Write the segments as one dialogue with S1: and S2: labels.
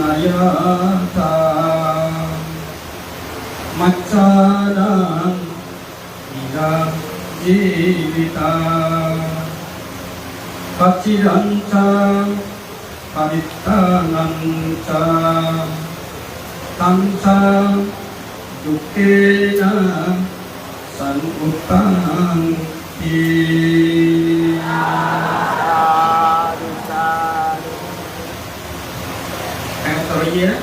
S1: 하나였다. 맞자는 이가 집이다. 박지한 자. 바리타난 자. 담사 육개나 산우땅 이. Iya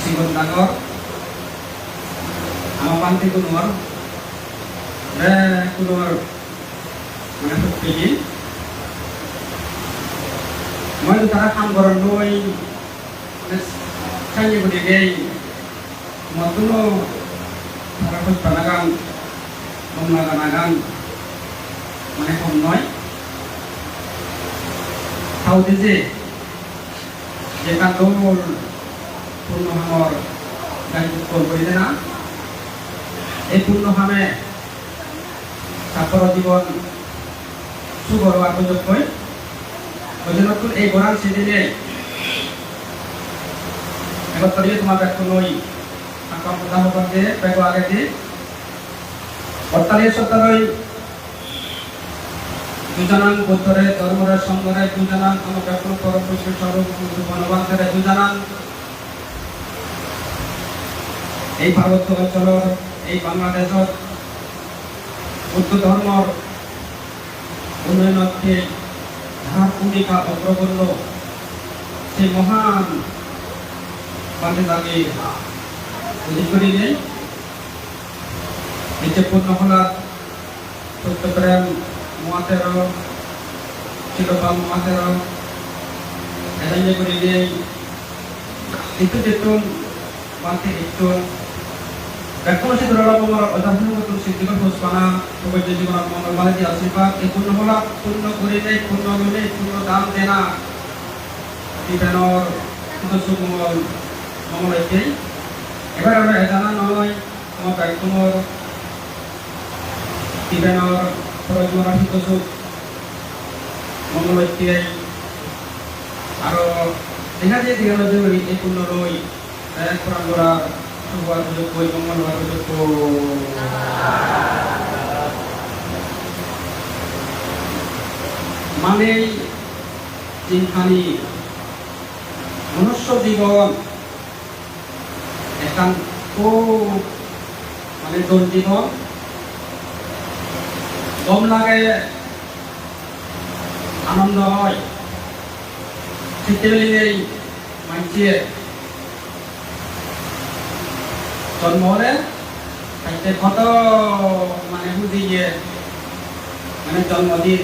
S1: Sigon Tangor Ama Panti Kunur Dan Kunur Mengatuk Piji Moi Utara Kam Goron Doi Sanyi Budi Gay Matulo Tarakut Panagang Mamnaganagang Mane Om Noi Tahu Dizi যেটা দৌড় পূর্ণহামর উৎপন্ন করিলে না, এই পূর্ণহামে ছাত্র জীবন সুগরবার সুযোগ হয়। ওই জন্য এই গোড়ান সেদিনে এবার তরিয়ে তোমার ব্যক্ত নই। আকাম প্রধান ব্যাগ আগে দিয়ে অর্থাৎ সত্তরই দুজনাং বুদ্ধরে ধর্মরে সঙ্গরে দুজনাং অনুব্যাকুল পরপুরুষ স্বরূপ এই পার্বত্য অঞ্চলের এই বাংলাদেশত বুদ্ধ ধর্মর উন্নয়নকে যাহার ভূমিকা অগ্রগণ্য সেই মহান উল্লেখ করিলে এই যে পূর্ণ হলা সত্যপ্রেম muatero silopal muatero adanya kuride itu jetun mati itu এখন সে ধরা আমার অধ্যাপন মতো সিদ্ধিকর হোসপানা সবাই যে জীবন মঙ্গল যে আশীর্বাদ এই পূর্ণ হলা পূর্ণ করে নেই, পূর্ণ হলে পূর্ণ দাম দেনা বিধানর সুমঙ্গল মঙ্গল এটাই এবার আমরা এজানা নয় তোমার ব্যাগমর বিধানর প্রয়োজন সুযোগ মঙ্গলকে আরও দেখা যায় দিগা নদী এই পূর্ণ রই এক প্রাঙ্গরা সুবার সুযোগ কই মঙ্গলবার সুযোগ মানে যিখানি মনুষ্য জীবন একান খুব মানে দুর্জীবন গম লাগে, আনন্দ হয়। সেতেবেলে মানসিয়ে জন্ম হলে তাইতে কত মানে বুঝি গিয়ে মানে জন্মদিন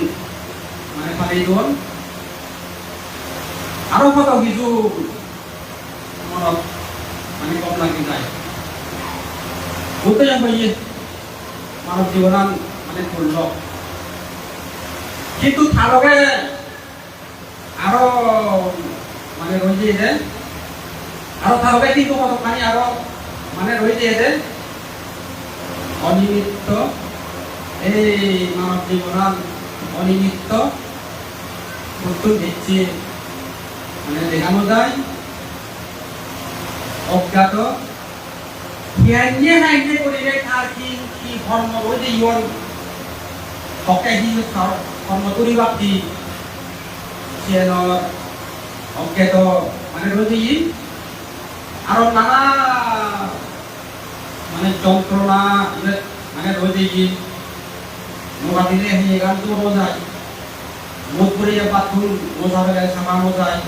S1: মানে ফালি দোল। আরও কত কিছু মানে কম লাগি যায়। বলতে যাব মানব জীবনান করল কিন্তু থালকে আরও মানে রয়েছে যে আরও থালকে কিন্তু কতখানি আরও মানে রয়েছে যে অনিমিত্ত, এই মানব জীবনাল অনিমিত্ত প্রচুর দিচ্ছে মানে দেখানো যায়। অজ্ঞাত। জ্ঞানীয়ে নাইনে কৰিলে তাৰ কি কি ধৰ্ম লৈ যে ইয়ৰ হকে সি ধৰ্ম কৰিব কি চিয়েনৰ অজ্ঞাত মানে রয়েছে ই আরও নানা মানে যন্ত্রণা মানে রয়েছে ই মোকা দিলে সেই গানটো মজায় মুখ করে বাথরুম মোজা বেলায় সামা মোজায়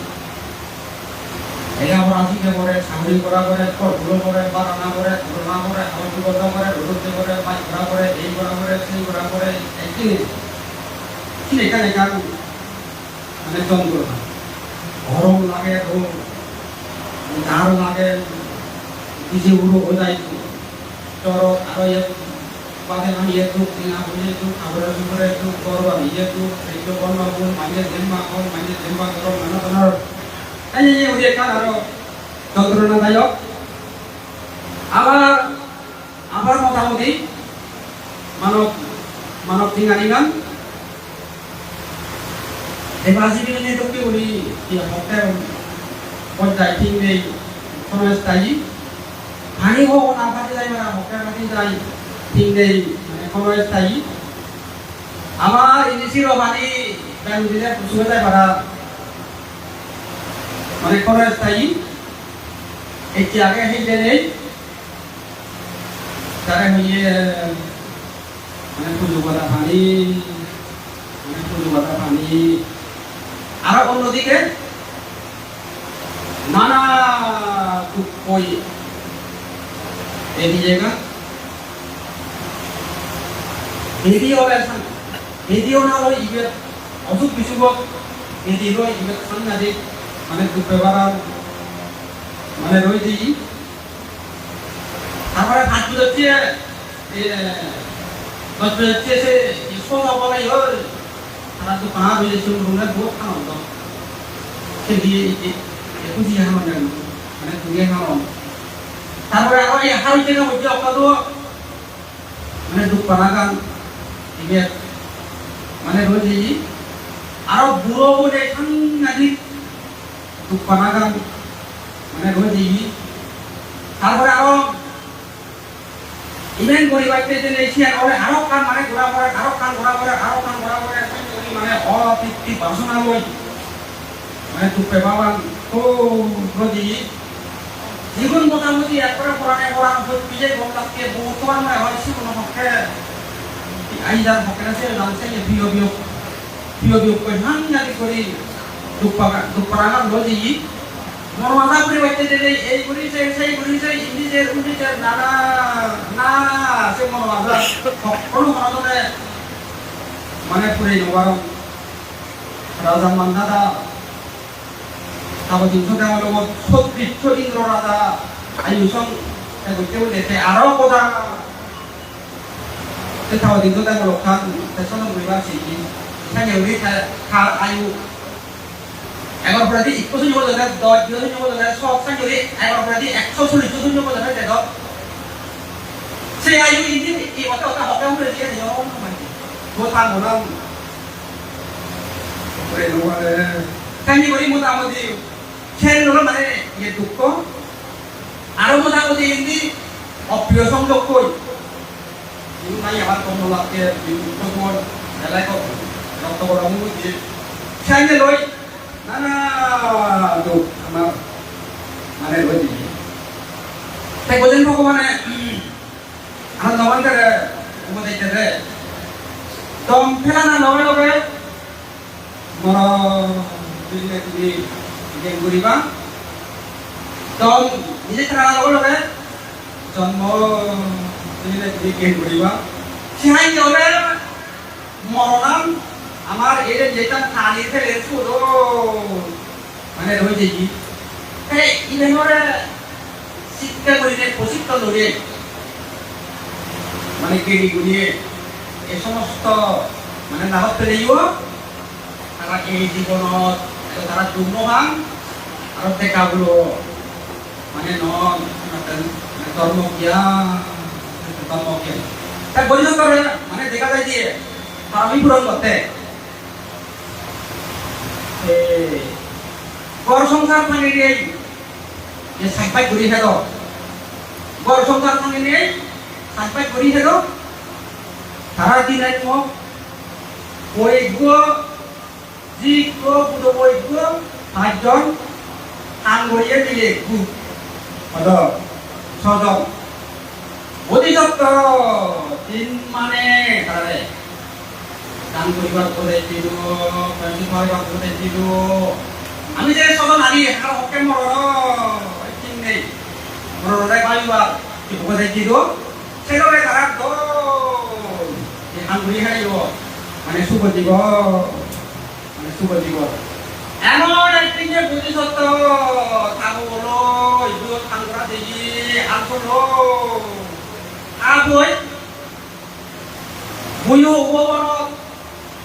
S1: এরা আবার আসিকে করে সামরি করা করে গুলো করে বারানা করে ঘটনা করে আলোচনা করা রুদুতে করে মাছ করা করে এই করা করে সেই করা করে কি? এখানে গান মানে যন্ত্রণা গরম লাগে রোগ ঝাড় লাগে নিজে উড়ো হয়ে যায়। জ্বর আরও বাদে আমি এ দুঃখ দিনা বুঝে দুঃখ খাবারের উপরে দুঃখ করব আমি এ দুঃখ সেইটো বন্ধ করুন মানে জেম্বা কর মানে জেম্বা কর নানা ধরনের এই যে ওই কান আরও যন্ত্রণাদায়ক আবার আবার মোটামুটি মানব মানব টিঙানি গান এবার সিভিলে তো কি হতে পর্যায় ঠিক নেই কোনো স্থায়ী ভারী হোক না ফাটে যায় মানে হকে ফাটি যায় ঠিক নেই মানে কোনো স্থায়ী আমার ইনিশির ভারী ব্যাংক দিলে পুষুয়ে যায় পারা মানে কোনো স্থায়ী একটি আগে হেঁটে নেই। তারা হইয়ে পুজো করা পানি আর অন্যদিকে নানা ওই এদিও না হলো ইবে অসুখ বিসুখ এদিও ইবে সাংঘাতিক মানে মানে রয়েছে তারপরে ভাত হচ্ছে হচ্ছে সে সোনা বলাই হয় তারা তো পাহা হয়ে শুরু রুমে বহুত খাওয়া তো। সে দিয়ে একটু দিয়ে খাওয়া যায় মানে তুলে খাওয়া তারপরে আবার হাড়ি থেকে হচ্ছে মানে মানে রয়েছে বুড়ো বলে সাংঘাতিক মানে তারপরে আরও ইভেন পরিবারতে যে লেখিয়ান ওরে আরও কান মানে ঘোরা পড়ে আরও কান ঘোরা পড়ে আরও কান ঘোরা পড়ে মানে অতৃপ্তি বাসনা লই মানে তু পেবাবান তো প্রতি জীবন মোটামুটি একবারে পড়ানে পড়ানো হয়ে পিজে গম লাগতে বর্তমান মানে হয় কোনো পক্ষে আই যার পক্ষে আছে জানছে যে প্রিয় বিয়োগ প্রিয় বিয়োগ করে হাঙ্গালি করি দুঃখ পাগা দুঃখ পাগা মরমাজা করে বাইতে দিলে এই ঘুরিছে সেই ঘুরিছে ইন্ডিজের উন্ডিজের নানা না সে মরমাজা সকল মরমাজাতে মানে পুরে নবার রাজা মান্দাদা তারপর যুদ্ধ দেওয়ার লগত সদৃশ্য ইন্দ্র রাজা, আয়ুষং করতে বলেছে আরও কথা। তারপর যুদ্ধ দেওয়ার লোক তার পেছনে ঘুরিবার সেই খাল আয়ু এগারো প্রতি একুশ জন বলে দশ দুই জন বলে সব সাং যদি এগারো প্রতি একশো জন বলে দেয় দেখো সে আয়ু ইঞ্জিন এই অত অত হকাম করে দিয়ে দিও করে নোয়ারে কানি করি মোটামুটি খেল হলো মানে ইয়ে দুঃখ। আরও মোটামুটি ইন্দি অপ্রিয় সংযোগ কই কিন্তু নাই আমার কমলাকে বিমুক্ত কর এলাকা রক্ত গরম দিয়ে খেলে লই। নানা দুঃখ আমার মানে রয়ে দিয়ে তাই বলেন ভগবানে আমার নবান্তের উপদেশ দেবে দম ফেলা না লগে লগে মর বুঝলে তুমি জ্ঞান করিবা দম নিজে ফেলা লগে লগে জন্ম বুঝলে তুমি জ্ঞান করিবা সিহাই হলে মরণাম আমার এর যেটা খালি ফেলে ছোট মানে রয়েছে কি এই ইভেনরে শিক্ষা করিলে, প্রশিক্ষণ ধরে মানে কেড়ি গুলিয়ে, এ সমস্ত মানে নাহত পেলেইও তারা এই জীবনত তারা যুগ্মভান আর দেখাগুলো মানে নন ধর্ম জ্ঞান ধর্ম জ্ঞান তাই বৈধ করে মানে দেখা যায় যে আমি পূরণ করতে। গড় সংসার ভাঙি দিয়ে যে সাইপাই ঘুরি হেদ গড় সংসার ভাঙি দিয়ে সাইপাই ঘুরি হেদ সারা দিন এক বৈজ্ঞ যোগ্য বুধ বৈজ্ঞ পাঁচজন আন গড়িয়ে দিলে গু হদ ছজন অধিদত্ত দিন মানে তারে দান করিবার করে দিল পেন্সিল মারিবার করে দিল আমি যে সব নারী আর হকে মরণ ঠিক নেই মরণে পাইবার কি উপদেশ দিল সেভাবে তারা তো আঙ্গুলি হারিব মানে শুভ দিব মানে শুভ দিব এমন একদিকে বুঝিসত্ব থাকো বলো ইদুর থাঙ্গরা দেখি আসলো আবই বুয়ো উপবন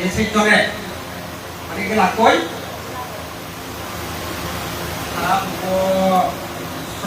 S1: e do ne ani ke la koi ara ko from ni ade ko do si pro no he la no yo ha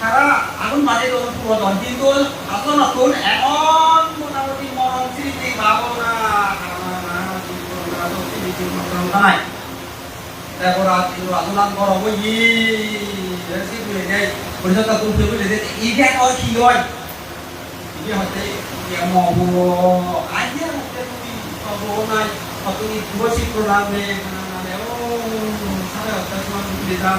S1: কারণ এখন বাজে তো পুরো দশ দিন তো আসল নতুন এখন মোটামুটি মরণ স্মৃতি পাবো না নাই তারপর আজকে রাজনাথ বড় বই রেসি বলে যাই পরিষদটা তুলতে বলে যে এইটা কয় কি হয়? ইয়ে হতে মহ আজকে হতে তুমি সব নাই তুমি বসি প্রণাম রে ও, সাড়ে অত্যাচার দিলাম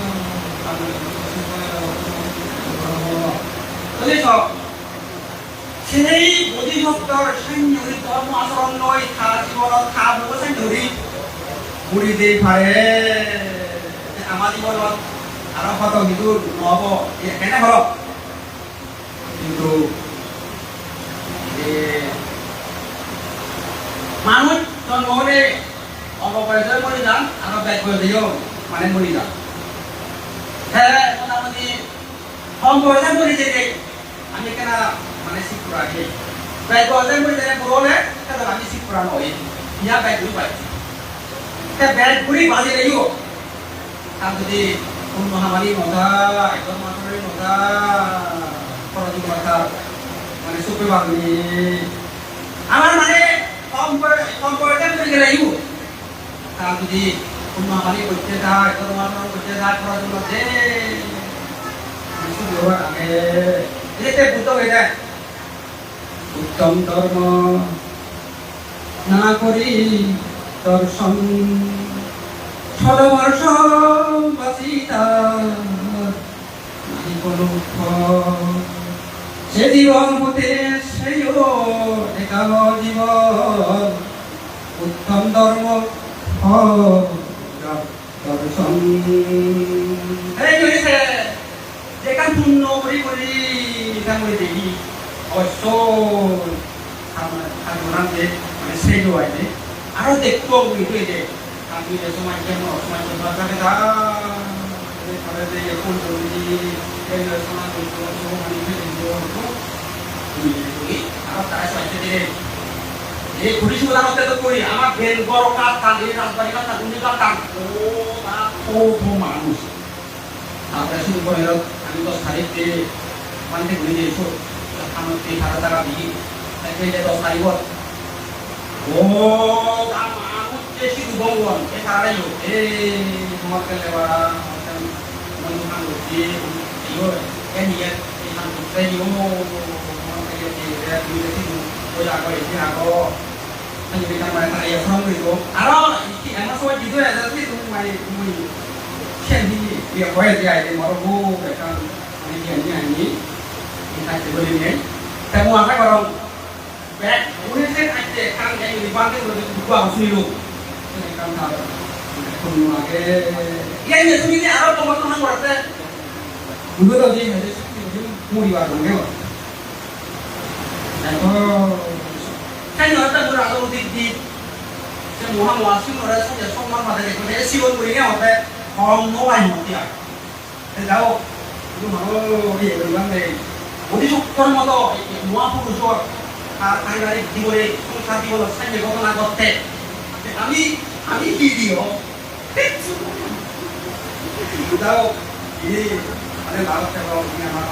S1: 거 이게 돼 Ah, teman teman senti bana yang yang mau ba ibu jo tu mati tu de tak ku so dia mungkin tu ada mati nama kan berana mungkin tu maka kerja de sama sama na ini di di mana kamu jadi so সেই বোধিভক্তৰ সৈন্যৰি ধৰ্ম আচৰণ লৈ থা জীৱনত থা বহু সৈন্যৰি বুঢ়ী দেই পাৰে আমাৰ জীৱনত আৰু কত কিন্তু নহ'ব কেনে হওক কিন্তু মানুহ জন্ম হলে অপপরিচয় মরি যান আর ব্যাগ করে দিও মানে মরি যান হ্যাঁ কম পয়সা মরি আমি কেন মানে শিক্ষা রাখি ব্যাগ পয়সা মরি যেতে পুরো হলে তাহলে আমি মহামারী মজা, একদম মাথারি মজা খরচি কথা মানে সুপে আমার মানে কম করে কম করে করে গেলে ইউ যদি কোনো আমারই করতে যায় তোর মানুষ করতে করার জন্য যে এতে বুদ্ধ হয়ে যায় উত্তম ধর্ম। না করি দর্শন। ষড়বর্ষ বাসিতা। সে জীবন হতে সেইও একাল জীবন। উত্তম ধর্ম দর্শন এই হয়েছে যেখান পূর্ণ করি করি করে দেখি অবশ্য সাধারণ যে মানে সেই আছে আরও দেখব কিন্তু এই যে আমি যে সময় কেমন অসময় করতে পারবে তা তাহলে যে এখন যদি এই সময় করতে মানে আর তাই সাইতে দিয়ে এই ঘুরি সুবিধা মতে তো আমার বেল বড় কাজ কান এই রাজবাড়ি কাজ উনি কাজ ও কত মানুষ শুরু করে এলো, আমি দশ তারিখে মানে ঘুরে দিয়েছ আমার তিন হাজার টাকা দিয়ে তাকে যে দশ তারিখ ও মানুষ যে শুধু বঙ্গন এ তারাই এ তোমার কেলে বাড়া মানে খান করছি ইও এ নিয়ে এই খান করতে ইও আমার কেলে যে দুই দেখি ওই আগো এসে আগো anh bị thằng bạn này không thì cũng à đó chị em nó xôi chị jadi dia boleh dia ini marubu mereka ini ini ini kita coba ini temu apa orang back ini kan aja kan yang di bank itu lebih dua usul lu ini kan tahu semua ke ya ini sini ada teman-teman berarti dulu tuh sih jadi mau diwarung gitu dan kan orang tuh berarti di semua masih merasa ya semua pada dekatnya siun berinya apa nào đấy bữa đầu tiên là mua đi vào đồng cái mà này có cái nữa ta vừa đâu đi đi cái mùa hàng hóa xin rồi xong rồi xong mà để có thể siêu người nghe một cái không nó ảnh một tí à thế đâu nhưng mà nó đi về vấn đề 어디 속도마다 모아보고서 다 당연히 기도에 성사비고 살려고 나 것때 아미 아미 길이요 그다음 이 안에 나갔다가 그냥 막